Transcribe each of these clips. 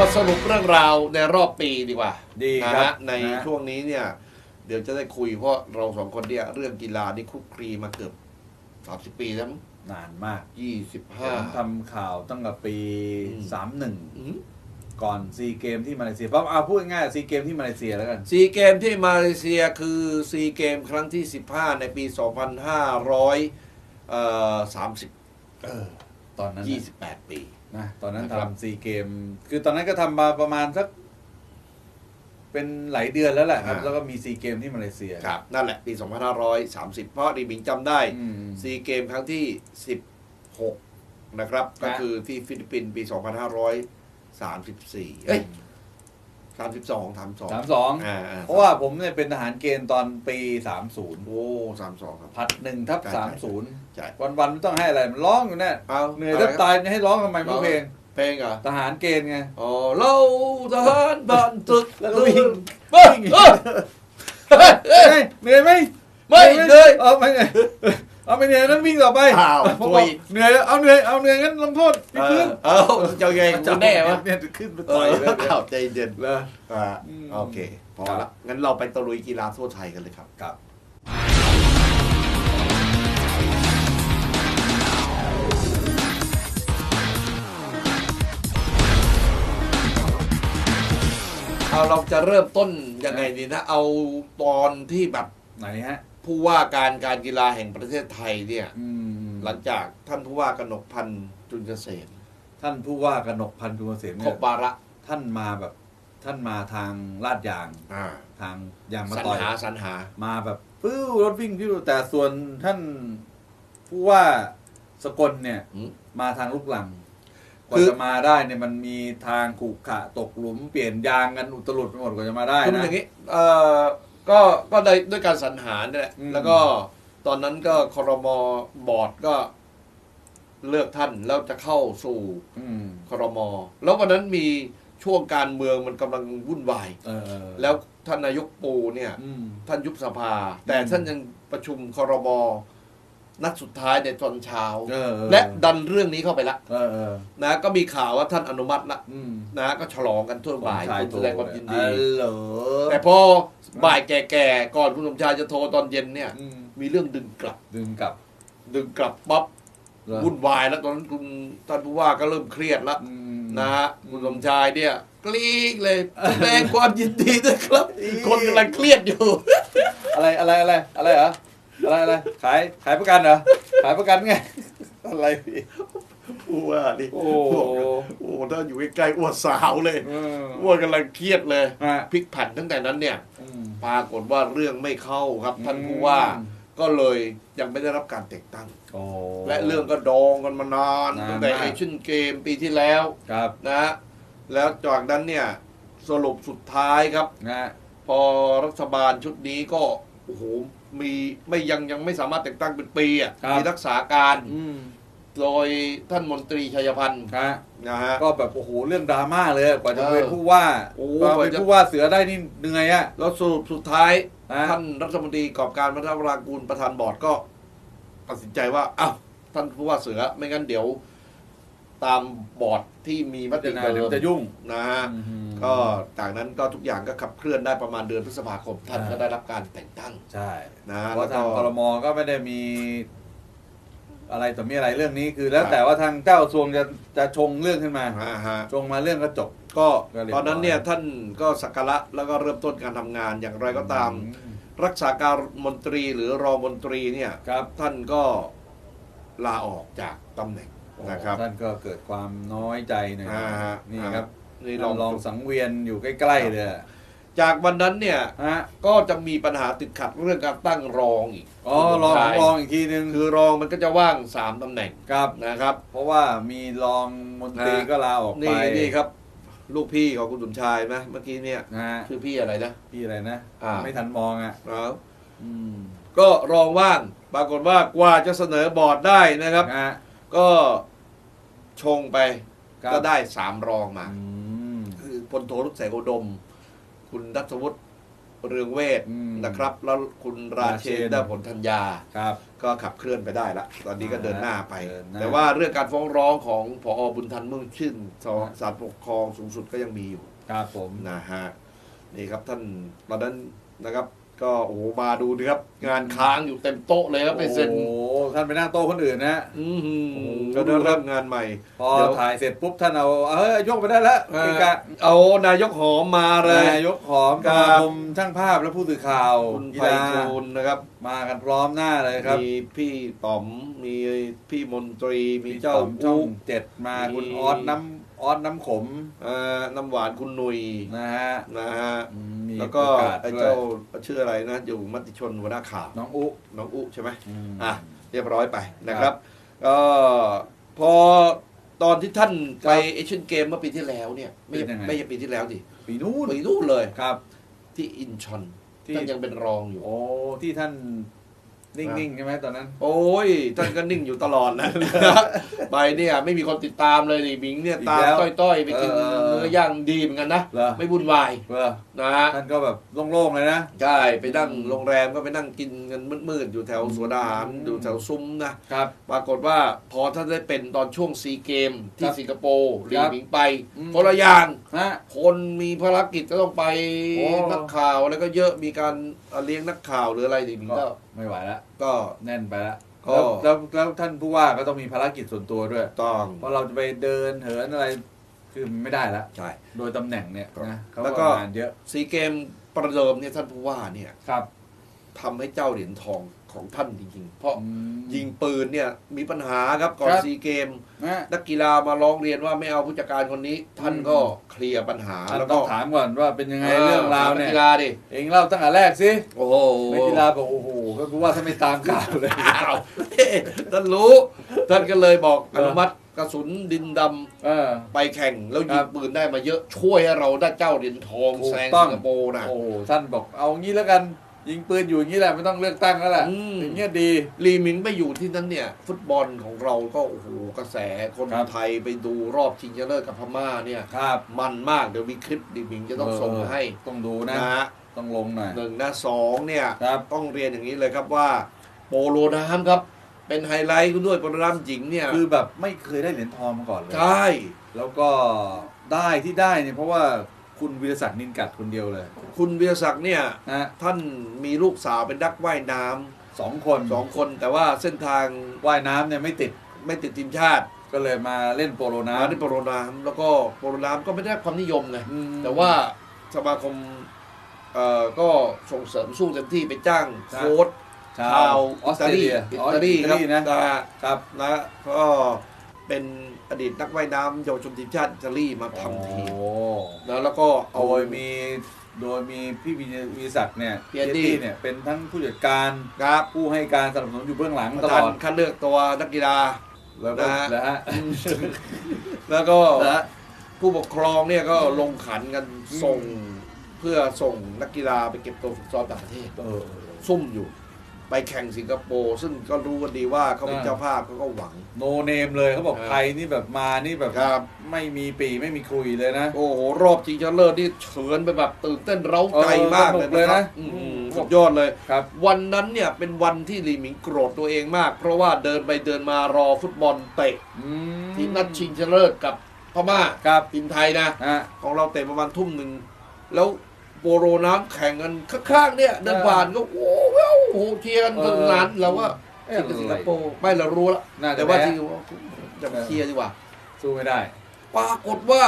มาสรุปเรื่องราวในรอบปีดีกว่าดีนะครับฮะในนะช่วงนี้เนี่ย เดี๋ยวจะได้คุยเพราะเราสองคนเนี่ยเรื่องกีฬานี่คลุกคลีมาเกือบสามสิบปีแล้วนานมากยี่สิบห้า ผมทำข่าวตั้งแต่ปี อืมสามหนึ่งก่อนซีเกมที่มาเลเซียเพราะเอาพูดง่ายๆซีเกมที่มาเลเซียแล้วกัน ซีเกมที่มาเลเซียคือซีเกมครั้งที่ 15 ในปี 2530 เออตอนนั้นน่ะ28 ปี นะตอนนั้นนะครับ ทำซีเกม คือตอนนั้นก็ทำมาประมาณสัก เป็นหลายเดือนแล้วแหละครับ อ่า แล้วก็มีซีเกมที่มาเลเซียครับ นั่นแหละ ปี 2530 เพราะดีบิงจำได้อืม ซีเกมครั้งที่ 16 นะครับครับ ก็คือที่ฟิลิปปินส์ปี 2534 เอ้ย32 32 สามสองอ่าเพราะว่าผมเนี่ยเป็นทหารเกณฑ์ตอนปีสามศูนย์โอ้32ครับพัดหนึ่งทับใช่สามศูนย์ใช่วันวันๆไม่ต้องให้อะไรมันร้องอยู่เนี่ยเอาเหนื่อยแทบตายจะให้ร้องทำไมไม่เพลงเพลงเหรอทหารเกณฑ์ไงอ๋อเราทหารบ้านตึกแล้วก็วิ่งเฮ้ยเฮ้ยเฮ้ยเฮ้ยเหนื่อยไหมไม่เหนื่อยเอาไม่เหนื่อย เอาไม่เหนื่อยนั้นวิ่งต่อไปอ้าวผมโถ่บอกเหนื่อยแล้วเอาเหนื่อยเอาเหนื่อยงั้นลงโทษเอพี่ขึ้อนเอาเจ้าใหญ่กูแน่วะเนี่ยขึ้นไปเอต่อยอเลยเนี่ยข่าวใจเย็นเลยอ่าอืมโอเคพอครัละบงั้นเราไปตะลุยกีฬาทั่วไทยกันเลยครับครับเอาเราจะเริ่มต้นยังไงดีนะ เอาตอนที่แบบไหนฮะผู้ว่าการการกีฬาแห่งประเทศไทยเนี่ย อืมหลังจากท่านผู้ว่ากนกพันธ์จุนเกษมท่านผู้ว่ากนกพันธ์จุลเกษมครเนี่บยวาระท่านมาแบบท่านมาทางลาดยาง อ่าทางยางมาสรรต่อย หาสรรหา มาแบบฟิวรถวิ่งฟิวแต่ส่วนท่านผู้ว่าสกลเนี่ย อืมมาทางลูกลังกคืว่าอจะมาได้เนี่ยมันมีทางขรุขระตกหลุมเปลี่ยนยางกันอุตลุดไปหมดกว่าจะมาได้คือมันนะ อย่างนี้เอ่อ ก็ก็ได้ด้วยการสรรหาเนี่ยแหละ อืม แล้วก็ตอนนั้นก็ครมบอร์ดก็เลือกท่านแล้วจะเข้าสู่อืมครมแล้ววันนั้นมีช่วงการเมืองมันกำลังวุ่นวาย เออแล้วท่านนายกปูเนี่ย อืม ท่านยุบสภา แต่อืม ท่านยังประชุมครม นัดสุดท้ายในตอนเช้าเออเออและดันเรื่องนี้เข้าไปละเออเออนะก็มีข่าวว่าท่านอนุมัติละอืมนะก็ฉลองกันทั่วบ่ายชายแสดงความยินดีฮัลโหลแต่พอบ่ายแก่ๆก่อนคุณสมชายจะโทรตอนเย็นเนี่ยอืมมีเรื่องดึงกลับ ดึงกลับ ดึงกลับปั๊บเหรอวุ่นวายแล้วตอนนั้นคุณท่านผู้ว่าก็เริ่มเครียดแล้วอืมนะฮะคุณสมชายเนี่ยกรี๊ดเลยแสดงความยินดีด้วยครับ คนกำลังเครียดอยู่ อะไรอะไรอะไรอะไรเหรอ อะไรอะไรขายขายประกันเหรอขายประกันไงอะไรพี่ผู้ว่านี่โอ้โอ้ถ้าอยู่ใกล้ๆอ้วนสาวเลยเอออ้วนกำลังเครียดเลยฮะพลิกผันตั้งแต่นั้นเนี่ยอืมปรากฏว่าเรื่องไม่เข้าครับท่านอืมผู้ว่าก็เลยยังไม่ได้รับการแต่งตั้งโอ้และเรื่องก็ดองกันมานานนานตั้งแต่มากเอเชียนเกมปีที่แล้วครับนะฮะแล้วจากนั้นเนี่ยสรุปสุดท้ายครับนะฮะพอรัฐบาลชุดนี้ก็โอ้โห มีไม่ยังยังไม่สามารถแต่งตั้งเป็นปีอะมีรักษาการอืมโดยท่านมนตรีชัยพันธ์ฮะนะฮะ ก็แบบโอ้โหเรื่องดราม่าเลยกว่าจะเออเป็นผู้ว่าโอ้กว่าเป็นกว่าจะผู้ว่าเสือได้นี่เหนื่อยอะแล้วสรุปสุดท้าย ฮะ ท่านรัฐมนตรีกอบการพัฒนาวรากูลประธานบอร์ดก็ ตัดสินใจว่าอ้าวท่านผู้ว่าเสือไม่งั้นเดี๋ยว ตามบอร์ดที่มีมติจะนาเดิเดี๋ยวมจะยุ่งนะฮะก็จากนั้นก็ทุกอย่างก็ขับเคลื่อนได้ประมาณเดือนพฤษภาคมท่านอ่าก็ได้รับการแต่งตั้งใช่นะเพแล้วราะก็ทางกรมก็ไม่ได้มีอะไรต่อมีอะไรเรื่องนี้คือแล้วแต่ว่าทางเจ้ากระทรวงจะจะชงเรื่องขึ้นมาอ่าฮะชงมาเรื่องก็จบ ก็ก็เรียบร้อยตอนนั้นเนี่ยท่านก็สักการะแล้วก็เริ่มต้นการทำงานอย่างไรก็ตาม รักษาการมนตรีหรือรองมนตรีเนี่ยครับท่านก็ลาออกจากตำแหน่ง นะครับท่านก็เกิดความน้อยใจหน่อยอ่าฮะนี่ครับนี่ลลอองงลองสังเวียนอยู่ใกล้ๆเลยอะจากวันนั้นเนี่ยฮะก็จะมีปัญหาติดขัดเรื่องการตั้งรองอีกอ๋อลองลองอีกทีนึงคือรองมันก็จะว่างสามตำแหน่งครับ นะครับ เพราะว่ามีรองมนตรีฮะ ก็ลาออกไปนี่นี่ครับ ลูกพี่ของคุณสมชายไหมเมื่อกี้เนี่ยนะฮะชื่อพี่อะไรนะ พี่อะไรนะ อ่า ไม่ทันมองอะครับอืมก็รองว่างปรากฏว่ากว่าจะเสนอบอร์ดได้นะครับฮะ ก็ชงไปครับ ก็ได้สามรองมา อืม คือพลโทรุษแสงอุดม คุณดัชวุฒิเรืองเวทอืมนะครับ แล้วคุณราเชนราเชน ได้ผลธัญญา ครับ ก็ขับเคลื่อนไปได้ละ ตอนนี้ก็เดินหน้าไป เดินหน้าแต่ว่าเรื่องการฟ้องร้องของพอบุญทันเมืองชื่นศาลปกครองสูงสุดก็ยังมีอยู่ครับผมนะฮะนี่ครับท่านตอนนั้นนะครับ ก็โอ้โหมาดูดิครับ งานค้างอยู่เต็มโต๊ะเลยครับไปเซ็นโอ้โห ท่านไปนั่งโต๊ะคนอื่นนะอื้อหือโอ้โหก็ได้รับงานใหม่ พอเดี๋ยวถ่ายเสร็จปุ๊บท่านเอาเอ้ยยกไปได้แล้วเอ่อเกะกะเอานายกหอมมาเลยนายกหอมครักาบรมช่างภาพและผู้สื่อข่าวคุณกีไพฬาฑูรย์นะครับ มากันพร้อมหน้าเลยครับ มีพี่ต๋อมมีพี่มนตรีมีมีเจ้าเจ้าช่ออุ๊งเจ็ดมามีคุณออสน้ำออสน้ำขมเอ่อน้ำหวานคุณหนุยนะฮะนะฮะอืมมีแล้วก็ประาศไอ้ด้วยเจ้าชื่ออะไรนะอยู่มติชนหัวหน้าข่าวน้องอุน้องอุใช่ไหมมอะ เรียบร้อยไปนะครับก็พอตอนที่ท่านไปเอเชียนเกมเมื่อปีที่แล้วเนี่ย ไม่ใช่ไม่ใช่ปีที่แล้วดิปีนู้นปีนู่นเลยครับ ที่อินชอนที่ ท่านยังเป็นรองอยู่ โอ้ที่ท่าน นิ่งๆใช่ไหมตอนนั้น โอ้ยท่านก็นิ่งอยู่ตลอดนะไปเนี่ย ไม่มีคนติดตามเลยดิบิงเนี่ยอีกตามแล้วต้อยๆ ไปกินเออเนื้อย่างดีเหมือนกันนะเหรอไม่วุ่นวายเหรอนะฮะท่านก็แบบโล่งๆเลยนะใช่ไปนั่งโรงแรมก็ไปนั่งกินกันมืดๆอยู่แถวสวนอาหารอืมอยู่แถวซุ้มนะครับปรากฏว่าพอท่านได้เป็นตอนช่วงซีเกมที่ครับสิงคโปร์ลีครับหมิงไปอืมคนละอย่างฮะคนมีภารกิจก็ต้องไปโอ้นักข่าวแล้วก็เยอะมีการเลี้ยงนักข่าวหรืออะไรลีหมิงก็ก็ ไม่ไหวแล้วก็แน่นไปแล้วก็แล้วแล้วแล้วท่านผู้ว่าก็ต้องมีภารกิจส่วนตัวด้วย ต้องเพราะเราจะไปเดินเหินอะไรคือมันไม่ได้แล้วใช่ โดยตำแหน่งเนี่ยนะเขาแล้วก็ ก็งานเยอะซีเกมประเดิมเนี่ยท่านผู้ว่าเนี่ยครับทำให้เจ้าเหรียญทองของท่านจริงๆ เพราะอืมยิงปืนเนี่ยมีปัญหาครับก่อนครับซีเกม นะนักกีฬามาร้องเรียนว่าไม่เอาผู้จัดการคนนี้ ท่านอืมก็เคลียร์ปัญหาท่านแล้วต้ก็องถามก่อนว่าเป็นยังไงเรื่องราวเนี่ยนักกีฬาดิเองเล่าตั้งแต่แรกสิโอ้โห นักกีฬาบอกโอ้โห ก็รู้ว่าถ้าไม่ตามข่าวเลยอ้าวเฮ้ท่านรู้ท่านก็เลยบอกเอออนุมัติกระสุนดินดำเออไปแข่งแล้วคยิรังบปืนได้มาเยอะช่วยให้เราได้เจ้าเหรียญทองถูกแซงต้องสิงคโปร์นะโอ้โหท่านบอกเอางี้แล้วกันยิงปืนอยู่อย่างนี้แหละไม่ต้องเลือกตั้งแล้วแหละอืมอย่างเงี้ยดีลีหมิงไปอยู่ที่นั้นเนี่ย ฟุตบอลของเราก็โอ้โหกระแสคนครับไทยไปดูรอบชิงชนะเลิศกับพม่าเนี่ยครับมันมากเดี๋ยวมีคลิปลีหมิงจะต้องส่งมาให้ต้องดูนะนะฮะ ต้องลงหน่อยหนึ่งนะสองเนี่ยครับต้องเรียนอย่างนี้เลยครับว่าโปโลน้ำครับ เป็นไฮไลท์ด้วยโปโลน้ำหญิงเนี่ยคือแบบไม่เคยได้เหรียญทองมาก่อนเลยใช่แล้วก็ได้ที่ได้เนี่ยเพราะว่าคุณวีรศักดิ์นินกัดคนเดียวเลย คุณวีรศักดิ์เนี่ยนะท่านมีลูกสาวเป็นนักว่ายน้ำสองคนสองคนแต่ว่าเส้นทางว่ายน้ำเนี่ยไม่ติดไม่ติดทีมชาติก็เลยมาเล่นโปโลมาน้ำที่โปโลน้ำแล้วก็โปโลน้ำก็ไม่ได้รับความนิยมไงอืมแต่ว่าสมาคม เอ่อก็ส่งเสริมสู้เต็มที่ไปจ้างครับโค้ชชาชาววอออิสเตตารลีเลียอิอ๋อตาลีอิครับนะนะฮะครับนะก็เป็นอดีตนักว่ายน้ำเยาวชนทีมชาติอิตาลีมาทำทีมโอ้นะแล้วก็เอาโดยมีโดยมีพี่วีวีศักดิ์เนี่ยพี่แอดดี้พี่เนี่ยเป็นทั้งผู้จัดการครับผู้ให้การสนับสนุนอยู่เบื้องหลังประตธาลนอดคัดเลือกตัวนักกีฬาแล้วก็นะฮะแล้วฮะแล้วก็แล้วฮะผู้ปกครองเนี่ยก็ลงขันกันอืมส่ง เพื่อส่งนักกีฬาไปเก็บตัวฝึกซ้อมต่างประเทศเออซุ่มอยู่ ไปแข่งสิงคโปร์ซึ่งก็รู้กันดีว่าเขาเป็นอ่าเจ้าภาพเขาก็หวัง โนเนมเลยเขาบอกครับไทยนี่แบบมานี่แบบครับไม่มีปีไม่มีคุยเลยนะ โอ้โห รอบชิงชนะเลิศนี่เฉือนไปแบบตื่นเต้นเร้าใจเออมากเลยสนุกเลยนะนะอืมอืมสุดยอดเลยครับ วันนั้นเนี่ยเป็นวันที่ลีหมิงโกรธตัวเองมาก เพราะว่าเดินไปเดินมารอฟุตบอลเตะอืมทีมนัดชิงชนะเลิศกับพม่าครับทีมไทยนะฮะของเราเตะประมาณทุ่มหนึ่งแล้ว โปโรน้ำแข่งกันข้างๆเนี่ยเดินผ่านก็โอ้โหโอ้โหเชียร์กันสนุกสนานเราว่าเอ๊ะสิงคโปร์ไม่เรารู้แล้วน่าจะแต่ว่าแพ้ จริงๆว่าจะเชียร์ดีกว่าสู้ไม่ได้ ปรากฏว่า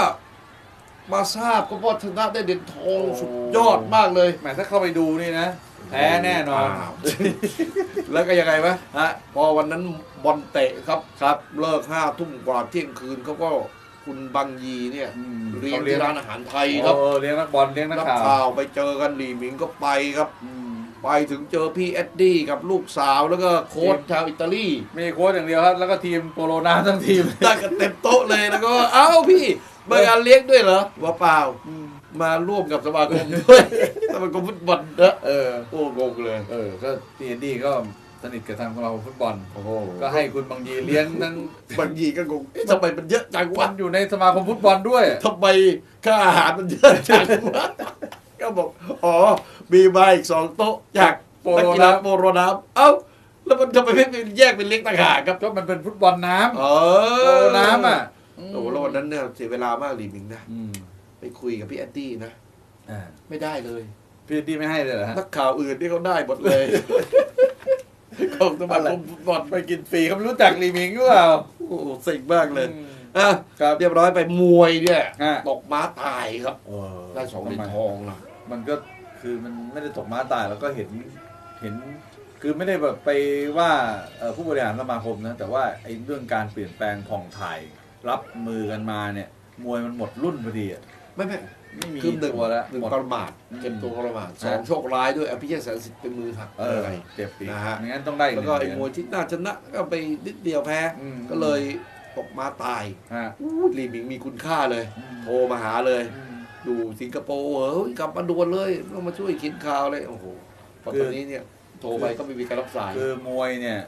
มาทราบก็ว่าชนะได้เหรียญทองโอ้สุดยอดมากเลย แหมถ้าเข้าไปดูนี่นะ แพ้แน่นอนาว แล้วก็ยังไงวะฮะ พอวันนั้นบอลเตะครับครับ เลิกห้าทุ่มกว่าเที่ยงคืนเขาก็ คุณบังยีเนี่ยอืมเรียนเขาเลี้ยที่งร้านอาหารไทยครับ เออเลี้ยงนักบอลเลี้ยงนักนักข่าวข่าวไปเจอกันหลีหมิงก็ไปครับ อืม ไปถึงเจอพี่เอ็ดดี้กับลูกสาวแล้วก็โค้ชชาวอิตาลีไม่ใช่โค้ชอย่างเดียวครับ แล้วก็ทีมโปโลน้ำทั้งทีม ได้กันเต็มโต๊ะเลยแล้วก็เอ้าพี่มางานเลี้ยงด้วยเหรอว่าเปล่ามาร่วมกับสมาคมด้วยสมาคมฟุตบอลเนอะเออ โอ้งงเลย เออ ก็พีเอ็นดี้ก็ สนิทกับทางสมาคมฟุตบอล โอ้โหก็ให้คุณบางยีเลี้ยงทั้งบางยีก็งงเอ๊ะทำไมมันเยอะจังวัวะนอยู่ในสมาคมฟุตบอลด้วยทำไมค่าอาหารมันเยอะจังวะก็บอก อ๋อ มีมาอีกสองโต๊ะจากโปโลนักกีฬาน้ำโปโลน้ำเอ้า แล้วมันจะไปไม่เป็นแยกเป็นเล็กต่างหากครับก็มันเป็นฟุตบอลน้ำเอโปอโลน้ำอะโอ้โหแล้ววันนั้นเนี่ยเสียเวลามากหลีมิงนะอืมไปคุยกับพี่แอดดี้นะอ่าไม่ได้เลย พี่ดีไม่ให้เลยเหรอฮะนักข่าวอื่นที่เขาได้หมดเลย ของสมาคมฟุตบอลไปกินฟรีเขาไม่รู้จักลีมิงหรือเปล่าโอ้โหสิงมากเลยอืมอะครับเรียบร้อยไปมวยเนี่ยฮะตกม้าตายครับเออได้สองเหรียญทองนะมันก็คือมันไม่ได้ตกม้าตายแล้วก็เห็นเห็นคือไม่ได้แบบไปว่าเอ่อผู้บริหารสมาคมนะแต่ว่าไอ้เรื่องการเปลี่ยนแปลงผ่องถ่าย รับมือกันมาเนี่ย มวยมันหมดรุ่นพอดีอะไม่ไม่ ไม่มีคือหนึ่งตัวแล้วหนึ่งหมด ประมาทอืมเก็บตัวประมาทสฮะองโชคร้ายด้วยอภิเชษแสนสิทธิ์เป็นมือหักเอออะไร เจ็บปีนะฮะไม่งั้นต้องได้กแล้วก็หไอ้นึ่งมวยที่น่าชนะก็ไปนิดเดียวแพ้อืมก็เลยตกม้าตายฮะ อู้ลีหมิงมีคุณค่าเลย อืม โทรมาหาเลยอืมอยู่สิงคโปร์เฮ้ยกลับมาด่วนเลยต้องมาช่วยเคินข่าวเลยโอ้โหพอคือตอนนี้เนี่ย โทรไปก็ไม่มีการรับสาย คือมวยเนี่ย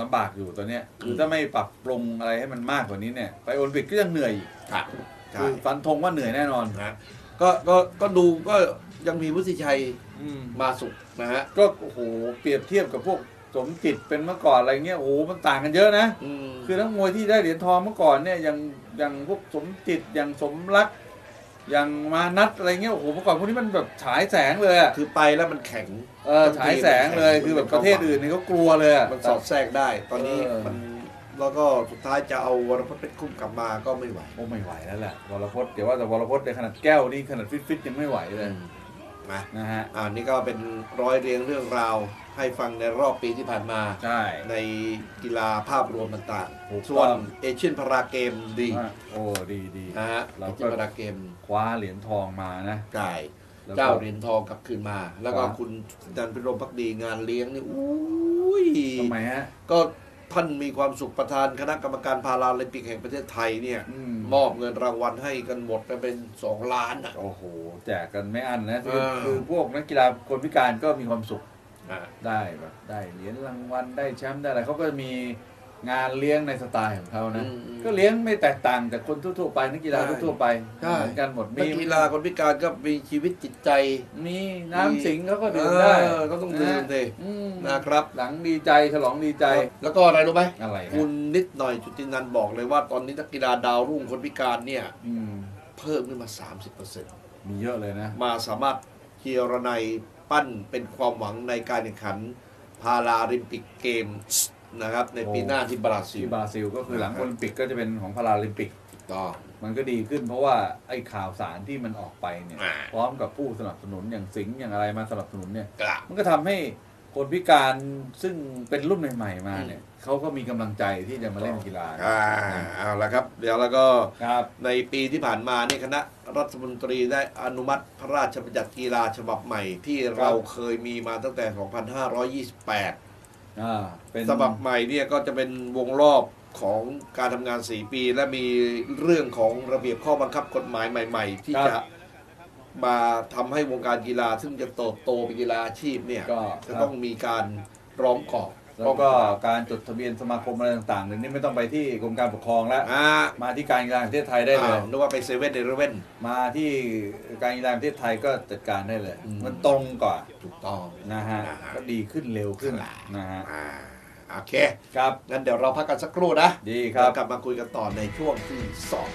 ลำบากอยู่ตอนเนี้ยคือถ้าไม่ปรับปรุงอะไรให้มันมากกว่านี้เนี่ย ไปโอลิมปิกก็ยังเหนื่อยอีกครับ ใช่ คือฟันธงว่าเหนื่อยแน่นอน นะก็ก็ก็ดูก็ยังมีวุฒิชัยอืมมาสุกนะฮะ ก็โอ้โหเปรียบเทียบกับพวกสมจิตเป็นเมื่อก่อนอะไรเงี้ยโอ้โหมันต่างกันเยอะนะ อืมคือนักมวยที่ได้เหรียญทองเมื่อก่อนเนี่ยอย่างอย่างพวกสมจิตอย่างสมรัก อย่างมานัดอะไรเงี้ยโอ้โหเมื่อก่อนพวกนี้มันแบบฉายแสงเลยอะคือไปแล้วมันแข็ง เออฉายแสงเลยคือแบบประเทศอื่นนี่เขากลัวเลยอะ มันสอดแทรกได้ ตอนนี้เออ มัน แล้วก็สุดท้ายจะเอาวรพจน์เพชรคุ้มกลับมาก็ไม่ไหว โอ้ไม่ไหวแล้วแหละวรพจน์เดี๋ยวว่าแต่วรพจน์ในขนาดแก้วนี่ขนาดฟิตๆยังไม่ไหวเลยนะนะฮะอ่านี่ก็เป็นร้อยเรียงเรื่องราวให้ฟังในรอบปีที่ผ่านมา ใช่ ในกีฬาภาพรวมต่างถูกๆส่ต้วอนงเอเชียนพาราเกมดีอะโอ้ดีดี นะฮะเราเอก็ เชียนพาราเกมคว้าเหรียญทองมานะจ่ายแล้วก็เจ้าเหรียญทองกลับคืนมา แล้วก็ครับ คุณดันพิรมพักดีงานเลี้ยงนี่อุ้ยทำไมฮะ ก็ ท่านมีความสุขประธานคณะกรรมการพาราลิมปิกแห่งประเทศไทยเนี่ยอืม มอบเงินรางวัลให้กันหมดไปเป็นสองล้านอะ โอ้โห แจกกันไม่อั้นนะคือเออ คือพวกนักกีฬาคนพิการก็มีความสุขอ่าได้แบบได้เหรียญรางวัลได้แชมป์ได้อะไรเขาก็มี งานเลี้ยงในสไตล์ของเขานะ อืมอืมก็เลี้ยงไม่แตกต่างจากคนทั่วๆไปนักกีฬาใช่ทั่วๆไปใช่ เหมือนกันหมดนักกีฬาคนพิการก็มีชีวิตจิตใจมีน้ำสิงเขาก็ดื่มได้เออก็ต้องดื่มสิ อืมนะครับหลังดีใจฉลองดีใจแล้วก็อะไรรู้ไหมอะไรฮะคุณนิดหน่อยจุตินันท์บอกเลยว่าตอนนี้นักกีฬาดาวรุ่งคนพิการเนี่ย อืมเพิ่มขึ้นมา 30%มีเยอะเลยนะ มาสามารถเกียรนัยปั้นเป็นความหวังในการแข่งขันพาราลิมปิกเกมส์ นะครับ ในปีโอ้หน้าที่บราซิล ที่บราซิลก็คือหลังนะคโอรับลิมปิกก็จะเป็นของพาราลิมปิกก็มันก็ดีขึ้นเพราะว่าไอ้ข่าวสารที่มันออกไปเนี่ย อ่า พร้อมกับผู้สนับสนุนอย่างสิงห์อย่างอะไรมาสนับสนุนเนี่ยกระมันก็ทำให้คนพิการซึ่งเป็นรุ่นใหม่ๆมาเนี่ยเขาก็มีกำลังใจที่จะมาเล่นกีฬาอ่าเอาละครับ เดี๋ยวแล้วก็ครับในปีที่ผ่านมาเนี่ยคณะรัฐมนตรีได้อนุมัติพระราชบัญญัติกีฬาฉบับใหม่ ที่เราเคยมีมาตั้งแต่ 2528 อ่าเป็นฉบับใหม่เนี่ยก็จะเป็นวงรอบของการทำงาน 4 ปี และมีเรื่องของระเบียบข้อบังคับกฎหมายใหม่ ๆ ที่จะมาทำให้วงการกีฬา ซึ่งจะเติบโตเป็นกีฬาอาชีพเนี่ยก็ จะต้องมีการร้อมกรอบ แล้วก็การจดทะเบียนสมาคมอะไรต่างๆเดี๋ยวนี้ไม่ต้องไปที่กรมการปกครองแล้วอ่ามาที่การกีฬาแห่งประเทศไทยได้เลยอ้าวนึกว่าไปเซเว่นในเว่นมาที่การกีฬาแห่งประเทศไทยก็จัดการได้เลยอืมมันตรงกว่าถูกต้องนะฮะนะฮะก็ดีขึ้นเร็วขึ้นครับนะฮะอ่าโอเคครับงั้นเดี๋ยวเราพักกันสักครู่นะดีครับเดี๋ยวกลับมาคุยกันต่อในช่วงที่สอง